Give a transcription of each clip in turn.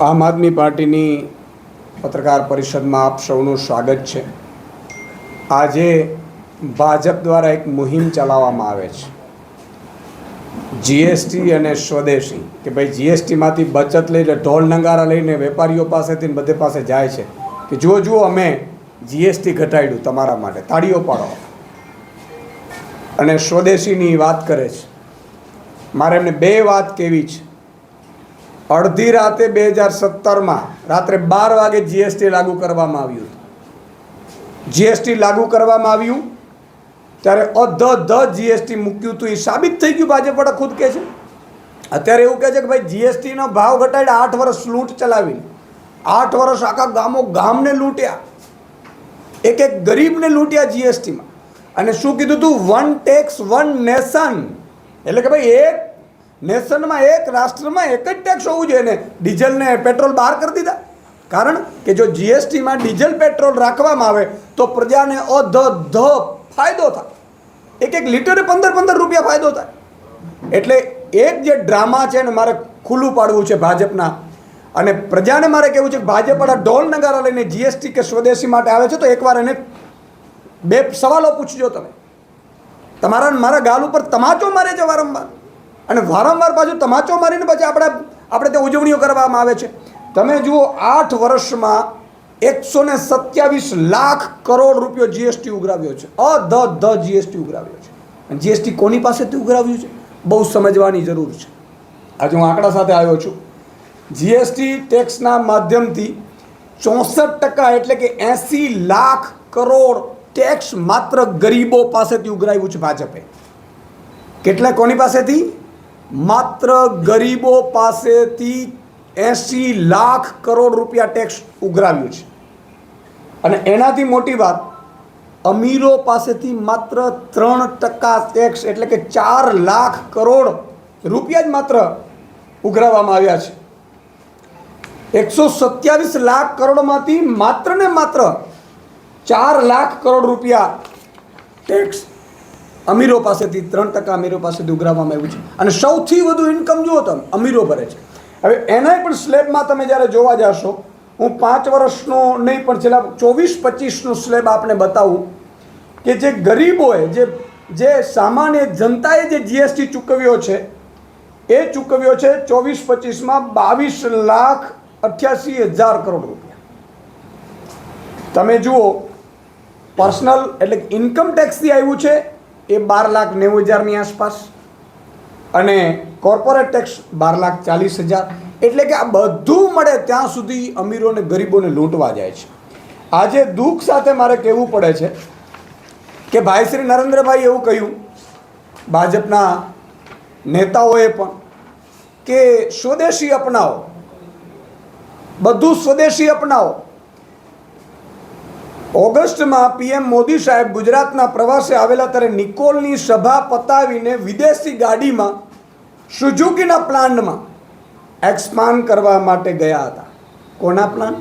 આમ આદમી પાર્ટીની પત્રકાર પરિષદમાં આપ સૌનું સ્વાગત છે. આજે ભાજપ દ્વારા એક મુહિમ ચલાવવામાં આવે છે. જીએસટી અને સ્વદેશી કે ભાઈ જીએસટીમાંથી બચત લઈને ઢોલ નગારા લઈને વેપારીઓ પાસેથી બધે પાસે જાય છે. કે જુઓ જુઓ, અમે જીએસટી ઘટાડ્યું તમારા માટે, તાળીઓ પાડો. અને સ્વદેશીની વાત કરે છે. મારે એમને બે વાત કહેવી છે. અડધી રાતે બે હજાર સત્તરમાં રાત્રે બાર વાગે જીએસટી લાગુ કરવામાં આવ્યું હતું. જીએસટી લાગુ કરવામાં આવ્યું, ત્યારે અધ ધ જીએસટી મૂક્યું હતું. એ સાબિત થઈ ગયું ભાજપ વડા ખુદ કહે છે. અત્યારે એવું કહે છે કે ભાઈ જીએસટીનો ભાવ ઘટાડ્યા, આઠ વર્ષ લૂંટ ચલાવીને, આઠ વર્ષ આખા ગામો ગામને લૂંટ્યા. એક એક ગરીબને લૂંટ્યા જીએસટીમાં અને શું કીધું તું? વન ટેક્સ વન નેશન એટલે કે ભાઈ, એક નેશનમાં એક, રાષ્ટ્રમાં એક જ ટેક્સ હોવું જોઈએ ને ડીઝલને પેટ્રોલ બહાર કરી દીધા. કારણ કે જો જીએસટીમાં ડીઝલ પેટ્રોલ રાખવામાં આવે તો પ્રજાને અધ ધ ફાયદો થાય. એક એક લીટરે પંદર પંદર રૂપિયા ફાયદો થાય. એટલે એક જે ડ્રામા છે ને મારે ખુલ્લું પાડવું છે ભાજપના, અને પ્રજાને મારે કહેવું છે કે ભાજપ આ ઢોલ નગારા લઈને જીએસટી કે સ્વદેશી માટે આવે છે તો એકવાર એને બે સવાલો પૂછજો તમે. તમારા મારા ગાલ ઉપર તમાચો મારે છે વારંવાર. અને વારંવાર પાછું તમાચો મારીને પછી આપણે આપણે તે ઉજવણીઓ કરવામાં આવે છે. તમે જુઓ, આઠ વર્ષમાં એકસો ને સત્યાવીસ લાખ કરોડ રૂપિયો જીએસટી ઉઘરાવ્યો છે. અ ધ ધ જીએસટી ઉઘરાવ્યો છે. અને જીએસટી કોની પાસેથી ઉઘરાવ્યું છે? બહુ સમજવાની જરૂર છે. આજે હું આંકડા સાથે આવ્યો છું. જીએસટી ટેક્સના માધ્યમથી ચોસઠ ટકા એટલે કે એંસી લાખ કરોડ ટેક્સ માત્ર ગરીબો પાસેથી ઉઘરાવ્યું છે ભાજપે. કેટલા કોની પાસેથી? માત્ર ગરીબો પાસેથી એંસી લાખ કરોડ રૂપિયા ટેક્સ ઉઘરાવ્યું છે. અને એનાથી મોટી વાત, અમીરો પાસેથી માત્ર ત્રણ ટકા ટેક્સ એટલે કે ચાર લાખ કરોડ રૂપિયા જ માત્ર ઉઘરાવવામાં આવ્યા છે. એકસો સત્યાવીસ લાખ કરોડમાંથી માત્ર ને માત્ર ચાર લાખ કરોડ રૂપિયા ટેક્સ અમીરો પાસેથી ત્રણ ટકા અમીરો પાસેથી ઉઘરાવવામાં આવ્યું છે. અને સૌથી વધુ ઇન્કમ જુઓ તમે, અમીરો ભરે છે. હવે એનાય પણ સ્લેબમાં તમે જ્યારે જોવા જશો, હું પાંચ વર્ષનો નહીં, પણ છેલ્લા ચોવીસ પચીસનો સ્લેબ આપને બતાવું કે જે ગરીબોએ જે જે સામાન્ય જનતાએ જે જીએસટી ચૂકવ્યો છે, એ ચૂકવ્યો છે ચોવીસ પચીસમાં બાવીસ લાખ અઠ્યાસી હજાર કરોડ રૂપિયા. તમે જુઓ, પર્સનલ એટલે ઇન્કમ ટેક્સથી આવ્યું છે એ બાર લાખ નેવું હજારની આસપાસ અને કોર્પોરેટ ટેક્સ બાર લાખ ચાલીસ હજાર. એટલે કે આ બધું મળે ત્યાં સુધી અમીરોને ગરીબોને લૂંટવા જાય છે. આજે દુઃખ સાથે મારે કહેવું પડે છે કે ભાઈ શ્રી નરેન્દ્રભાઈ એવું કહ્યું, ભાજપના નેતાઓએ પણ, કે સ્વદેશી અપનાવો. બધું સ્વદેશી અપનાવો. ઓગસ્ટમાં પીએમ મોદી સાહેબ ગુજરાતના પ્રવાસે આવેલા ત્યારે નિકોલની સભા પતાવીને વિદેશી ગાડીમાં સુઝુકીના પ્લાન્ટમાં એક્સપાન્ડ કરવા માટે ગયા હતા. કોના પ્લાન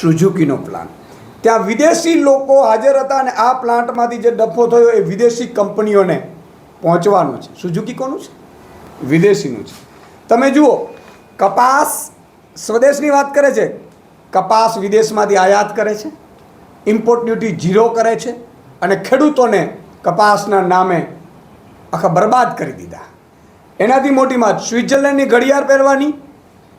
સુઝુકીનો પ્લાન ત્યાં વિદેશી લોકો હાજર હતા અને આ પ્લાન્ટમાંથી જે ડફો થયો એ વિદેશી કંપનીઓને પહોંચવાનો છે. સુઝુકી કોનું છે? વિદેશીનું છે. તમે જુઓ, કપાસ સ્વદેશની વાત કરે છે. કપાસ વિદેશમાંથી આયાત કરે છે. ઇમ્પોર્ટ ડ્યુટી ઝીરો કરે છે અને ખેડૂતોને કપાસના નામે આખા બરબાદ કરી દીધા. એનાથી મોટી વાત સ્વિટ્ઝરલેન્ડની ઘડિયાળ પહેરવાની,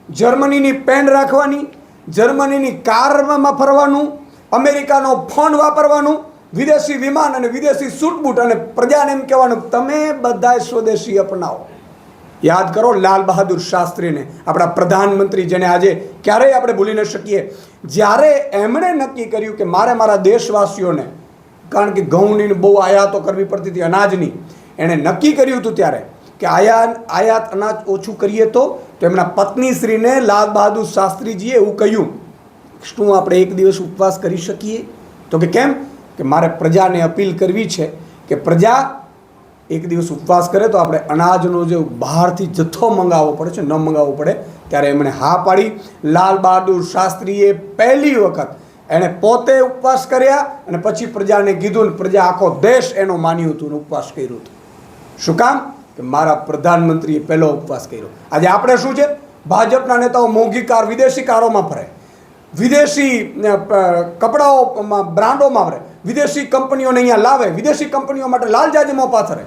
જર્મનીની પેન રાખવાની, જર્મનીની કારમાં ફરવાનું, અમેરિકાનો ફોન વાપરવાનું, વિદેશી વિમાન અને વિદેશી સૂટબૂટ અને પ્રજાને એમ કહેવાનું, તમે બધાય સ્વદેશી અપનાવો. યાદ કરો લાલ બહાદુર શાસ્ત્રીને, આપણા પ્રધાનમંત્રી જેને આજે ક્યારેય આપણે ભૂલી ન શકીએ. જ્યારે એમણે નક્કી કર્યું કે મારે મારા દેશવાસીઓને, કારણ કે ઘઉંની બહુ આયાતો કરવી પડતી હતી, અનાજની, એણે નક્કી કર્યું હતું ત્યારે કે આયાત આયાત અનાજ ઓછું કરીએ તો તો એમના પત્નીશ્રીને લાલ બહાદુર શાસ્ત્રીજીએ એવું કહ્યું શું આપણે એક દિવસ ઉપવાસ કરી શકીએ? તો કે કેમ? કે મારે પ્રજાને અપીલ કરવી છે કે પ્રજા એક દિવસ ઉપવાસ કરે તો આપણે અનાજનો જે બહારથી જથ્થો મંગાવવો પડે છે, ન મંગાવવો પડે, ત્યારે એમણે હા પાડી. લાલ બહાદુર શાસ્ત્રીએ પહેલી વખત એણે પોતે ઉપવાસ કર્યા અને પછી પ્રજાને કીધું ને પ્રજા આખો દેશ એનો માન્યું હતું ને ઉપવાસ કર્યું હતું. શું કામ? કે મારા પ્રધાનમંત્રીએ પહેલો ઉપવાસ કર્યો. આજે આપણે શું છે? ભાજપના નેતાઓ મોંઘી કાર વિદેશી કારોમાં ફરે વિદેશી કપડાઓમાં, બ્રાન્ડોમાં ફરે. વિદેશી કંપનીઓને અહીંયા લાવે. વિદેશી કંપનીઓ માટે લાલ જાજીમાં પાથરે.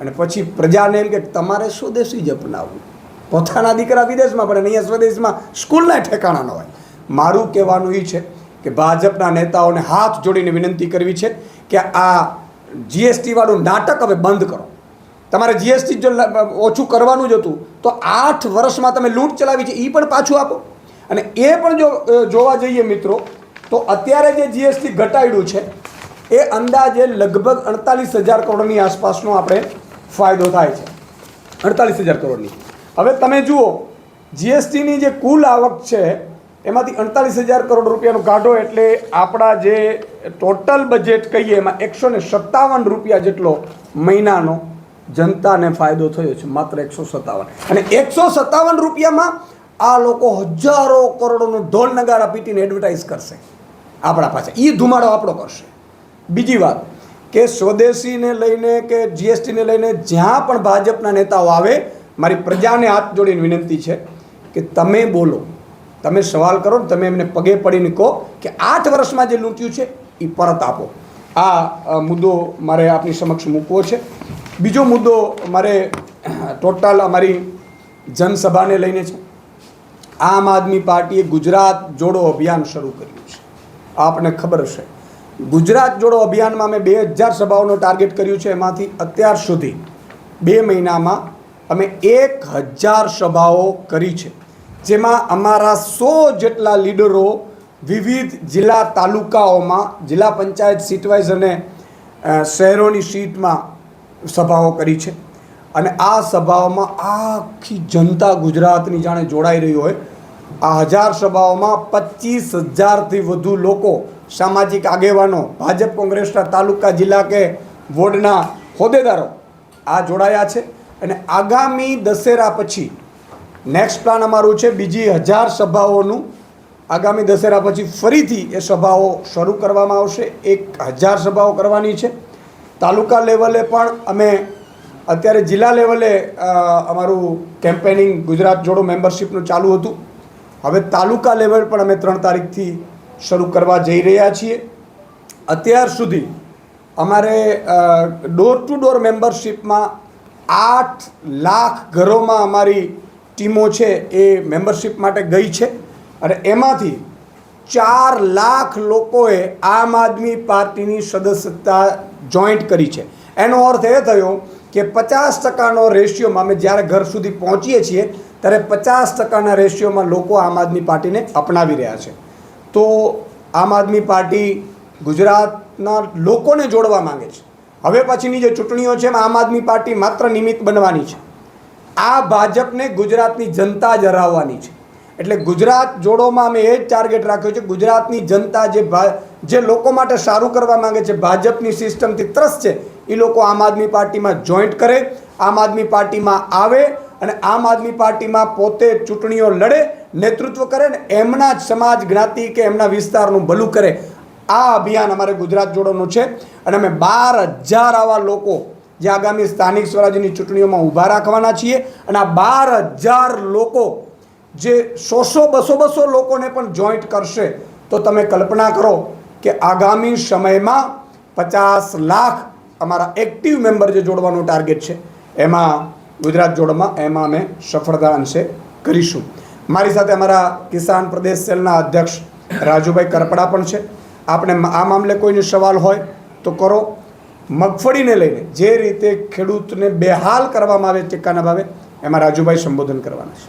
અને પછી પ્રજાને એમ કે તમારે સ્વદેશી જ અપનાવવું. પોતાના દીકરા વિદેશમાં ને અહીંયા સ્વદેશમાં સ્કૂલના ઠેકાણા ન હોય. મારું કહેવાનું એ છે કે ભાજપના નેતાઓને હાથ જોડીને વિનંતી કરવી છે કે આ જીએસટીવાળું નાટક હવે બંધ કરો. તમારે જીએસટી જો ઓછું કરવાનું જ હતું, તો આઠ વર્ષમાં તમે લૂંટ ચલાવી છે એ પણ પાછું આપો. અને એ પણ જો જોવા જઈએ મિત્રો, તો અત્યારે જે જીએસટી ઘટાડ્યું છે, એ અંદાજે લગભગ અડતાલીસ હજાર કરોડની આસપાસનો આપણે ફાયદો થાય છે. અડતાલીસ હજાર કરોડની. હવે તમે જુઓ જીએસટીની જે કુલ આવક છે, એમાંથી અડતાલીસ હજાર કરોડ રૂપિયાનું કાઢો એટલે આપણા જે ટોટલ બજેટ કહીએ, એમાં એકસો ને સત્તાવન રૂપિયા જેટલો મહિનાનો જનતાને ફાયદો થયો છે, માત્ર એકસો સત્તાવન. અને એકસો સત્તાવન રૂપિયામાં આ લોકો હજારો કરોડોનો ઢોલ નગારા પીટીને એડવર્ટાઇઝ કરશે. આપણા પાસે એ ધુમાડો આપણો કરશે. બીજી વાત કે સ્વદેશીને લઈને કે જીએસટીને લઈને જ્યાં પણ ભાજપના નેતાઓ આવે, મારી પ્રજાને હાથ જોડીને વિનંતી છે કે તમે બોલો. તમે સવાલ કરો ને તમે એમને પગે પડીને કહો કે આઠ વર્ષમાં જે લૂંટ્યું છે એ પરત આપો. આ મુદ્દો મારે આપની સમક્ષ મૂકવો છે. બીજો મુદ્દો મારે, ટોટલ અમારી જનસભાને લઈને છે. આમ આદમી પાર્ટીએ ગુજરાત જોડો અભિયાન શરૂ કર્યું છે. આપને ખબર હશે ગુજરાત જોડો અભિયાનમાં અમે બે હજાર સભાઓનો ટાર્ગેટ કર્યું છે, એમાંથી અત્યાર સુધી બે મહિનામાં અમે એક હજાર સભાઓ કરી છે, જેમાં અમારા સો જેટલા લીડરો વિવિધ જિલ્લા તાલુકાઓમાં, જિલ્લા પંચાયત સીટવાઇઝ અને શહેરોની સીટમાં સભાઓ કરી છે. અને આ સભાઓમાં આખી જનતા ગુજરાતની જાણે જોડાઈ રહી હોય. આ હજાર સભાઓમાં પચીસ હજારથી વધુ લોકો સામાજિક આગેવાનો, ભાજપ કોંગ્રેસના તાલુકા જિલ્લા કે વોર્ડના હોદ્દેદારો આ જોડાયા છે અને આગામી દશેરા પછી નેક્સ્ટ પ્લાન અમારું છે બીજી હજાર સભાઓનું. આગામી દશેરા પછી ફરીથી એ સભાઓ શરૂ કરવામાં આવશે. એક હજાર સભાઓ કરવાની છે. તાલુકા લેવલે પણ અમે અત્યારે જિલ્લા લેવલે અમારું કેમ્પેનિંગ ગુજરાત જોડો મેમ્બરશિપનું ચાલુ હતું. હવે તાલુકા લેવલ પણ અમે ત્રણ તારીખથી શરૂ કરવા જઈ રહ્યા છીએ. અત્યાર સુધી અમારે ડોર ટુ ડોર મેમ્બરશીપમાં આઠ લાખ ઘરોમાં અમારી ટીમો છે એ મેમ્બરશીપ માટે ગઈ છે. અને એમાંથી ચાર લાખ લોકોએ આમ આદમી પાર્ટીની સદસ્યતા જોઈન્ટ કરી છે. એનો અર્થ એ થયો કે પચાસ ટકાનો રેશિયોમાં અમે જ્યારે ઘર સુધી પહોંચીએ છીએ, ત્યારે પચાસ ટકાના રેશિયોમાં લોકો આમ આદમી પાર્ટીને અપનાવી રહ્યા છે. તો આમ આદમી પાર્ટી ગુજરાતના લોકોને જોડવા માંગે છે. હવે પછીની જે ચૂંટણીઓ છે એમાં આમ આદમી પાર્ટી માત્ર નિમિત્ત બનવાની છે. આ ભાજપને ગુજરાતની જનતા જ હરાવવાની છે. એટલે ગુજરાત જોડોમાં અમે એ જ ટાર્ગેટ રાખ્યો છે, ગુજરાતની જનતા જે જે લોકો માટે સારું કરવા માંગે છે, ભાજપની સિસ્ટમથી ત્રસ્ત છે, એ લોકો આમ આદમી પાર્ટીમાં જોઈન્ટ કરે, આમ આદમી પાર્ટીમાં આવે અને આમ આદમી પાર્ટીમાં પોતે ચૂંટણીઓ લડે, નેતૃત્વ કરે ને એમના જ સમાજ જ્ઞાતિ કે એમના વિસ્તારનું ભલું કરે. આ અભિયાન અમારે ગુજરાત જોડોનું છે અને અમે બાર હજાર આવા લોકો જે આગામી સ્થાનિક સ્વરાજ્યની ચૂંટણીઓમાં ઊભા રાખવાના છીએ અને આ બાર હજાર લોકો જે સો સો બસો બસો લોકોને પણ જોઈન્ટ કરશે. તો તમે કલ્પના કરો કે આગામી સમયમાં પચાસ લાખ અમારા એક્ટિવ મેમ્બર જે જોડવાનું ટાર્ગેટ છે, એમાં ગુજરાત જોડમાં એમાં અમે સફળતા અંશે કરીશું. મારી સાથે અમારા કિસાન પ્રદેશ સેલના અધ્યક્ષ રાજુભાઈ કરપડા પણ છે. આપણે આ મામલે કોઈને સવાલ હોય તો કરો. મગફળીને લઈને જે રીતે ખેડૂતને બેહાલ કરવામાં આવે ટેકાના ભાવે, એમાં રાજુભાઈ સંબોધન કરવાના છે.